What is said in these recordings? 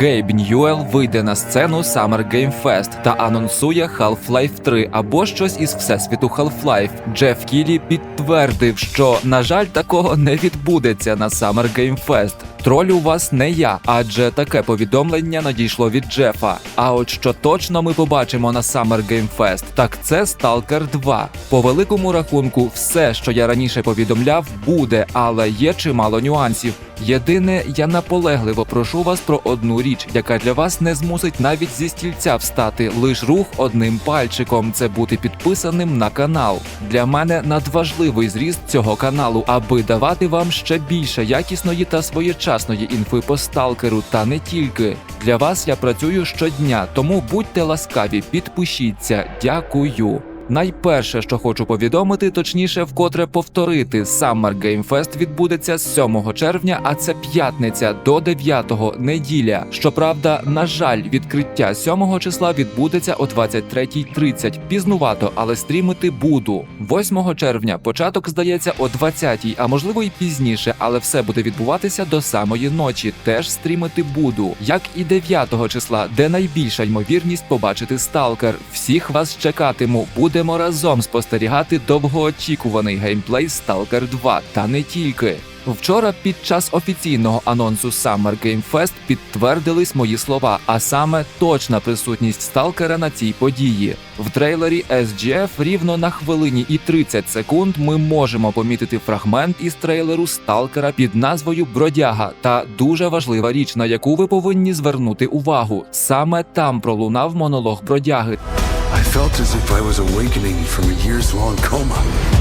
Гейб Ньюел вийде на сцену Summer Game Fest та анонсує Half-Life 3 або щось із всесвіту Half-Life. Джеф Кілі підтвердив, що на жаль, такого не відбудеться на Summer Game Fest. Тролю вас не я, адже таке повідомлення надійшло від Джефа. А от що точно ми побачимо на Summer Game Fest, так це Stalker 2. По великому рахунку, все, що я раніше повідомляв, буде, але є чимало нюансів. Єдине, я наполегливо прошу вас про одну річ, яка для вас не змусить навіть зі стільця встати. Лиш рух одним пальчиком це бути підписаним на канал. Для мене надважливий зріст цього каналу, аби давати вам ще більше якісної та своєчасної інфи по сталкеру, та не тільки. Для вас я працюю щодня, тому будьте ласкаві, підпишіться. Дякую. Найперше, що хочу повідомити, точніше, вкотре повторити, Summer Game Fest відбудеться з 7 червня, а це п'ятниця до 9 неділя. Щоправда, на жаль, відкриття 7 числа відбудеться о 23.30. Пізнувато, але стрімити буду. 8 червня початок здається о 20 а можливо й пізніше, але все буде відбуватися до самої ночі. Теж стрімити буду. Як і 9 числа, де найбільша ймовірність побачити сталкер. Всіх вас чекатиму. Будемо разом спостерігати довгоочікуваний геймплей Stalker 2, та не тільки. Вчора під час офіційного анонсу Summer Game Fest підтвердились мої слова, а саме точна присутність сталкера на цій події. В трейлері SGF рівно на хвилині і 30 секунд ми можемо помітити фрагмент із трейлеру сталкера під назвою Бродяга. Та дуже важлива річ, на яку ви повинні звернути увагу. Саме там пролунав монолог бродяги.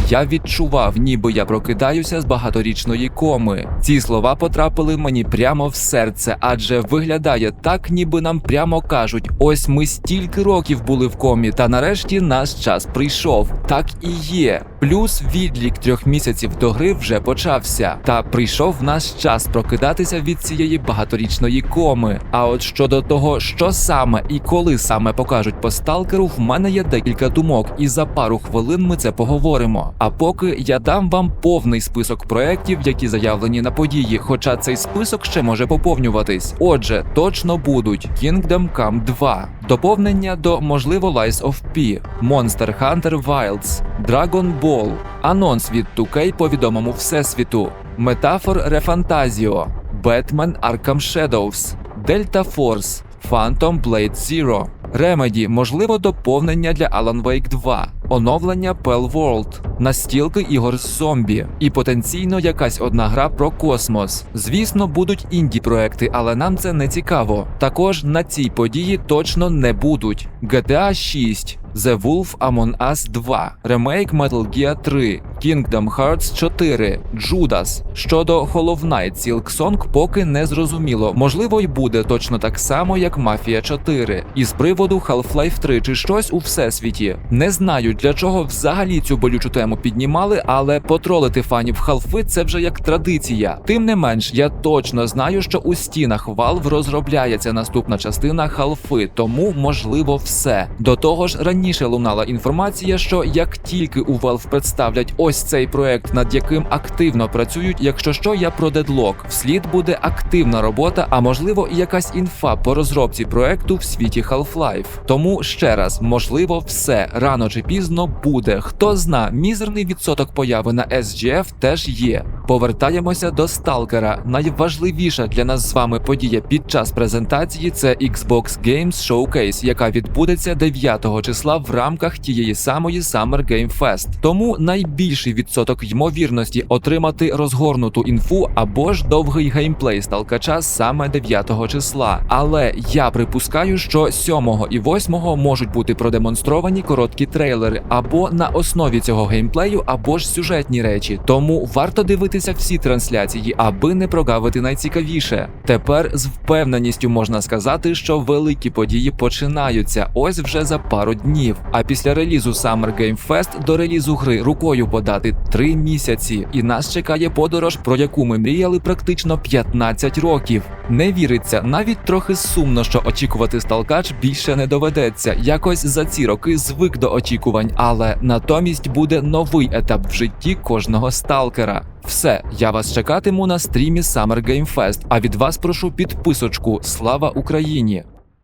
Я відчував, ніби я прокидаюся з багаторічної коми. Ці слова потрапили мені прямо в серце, адже виглядає так, ніби нам прямо кажуть: ось ми стільки років були в комі, та нарешті наш час прийшов. Так і є. Плюс відлік трьох місяців до гри вже почався. Та прийшов наш час прокидатися від цієї багаторічної коми. А от щодо того, що саме і коли саме покажуть по сталкеру, в мене є декілька думок, і за пару хвилин ми це поговоримо. А поки я дам вам повний список проєктів, які заявлені на події, хоча цей список ще може поповнюватись. Отже, точно будуть Kingdom Come 2, доповнення до можливо Lies of P, Monster Hunter Wilds, Dragon Ball, анонс від 2K по відомому всесвіту, Метафор Рефантазіо, Batman Arkham Shadows, Delta Force, Phantom Blade Zero, Remedy, можливо, доповнення для Alan Wake 2, оновлення Pell World, настілки ігор з зомбі і потенційно якась одна гра про космос. Звісно, будуть інді проекти, але нам це не цікаво. Також на цій події точно не будуть GTA 6. The Wolf Among Us 2, ремейк Metal Gear 3, Kingdom Hearts 4, Judas. Щодо Hollow Knight Silk Song поки не зрозуміло. Можливо, й буде точно так само, як Mafia 4. І з приводу Half-Life 3 чи щось у всесвіті. Не знаю, для чого взагалі цю болючу тему піднімали, але потролити фанів Half це вже як традиція. Тим не менш, я точно знаю, що у стінах Valve розробляється наступна частина Half, тому можливо все. До того ж, раніше лунала інформація, що як тільки у Valve представлять ось цей проект, над яким активно працюють, якщо що, я про Deadlock, вслід буде активна робота, а можливо і якась інфа по розробці проекту в світі Half-Life. Тому ще раз, можливо, все рано чи пізно буде. Хто зна, мізерний відсоток появи на SGF теж є. Повертаємося до Сталкера. Найважливіша для нас з вами подія під час презентації це Xbox Games Showcase, яка відбудеться 9 числа в рамках тієї самої Summer Game Fest. Тому найбільший відсоток ймовірності отримати розгорнуту інфу або ж довгий геймплей сталкача саме 9 числа. Але я припускаю, що 7 і 8 можуть бути продемонстровані короткі трейлери або на основі цього геймплею, або ж сюжетні речі. Тому варто дивитися всі трансляції, аби не прогавити найцікавіше. Тепер з впевненістю можна сказати, що великі події починаються ось вже за пару днів. А після релізу Summer Game Fest до релізу гри рукою подати три місяці. І нас чекає подорож, про яку ми мріяли практично 15 років. Не віриться, навіть трохи сумно, що очікувати сталкач більше не доведеться. Якось за ці роки звик до очікувань, але натомість буде новий етап в житті кожного сталкера. Все, я вас чекатиму на стрімі Summer Game Fest, а від вас прошу підписочку. Слава Україні!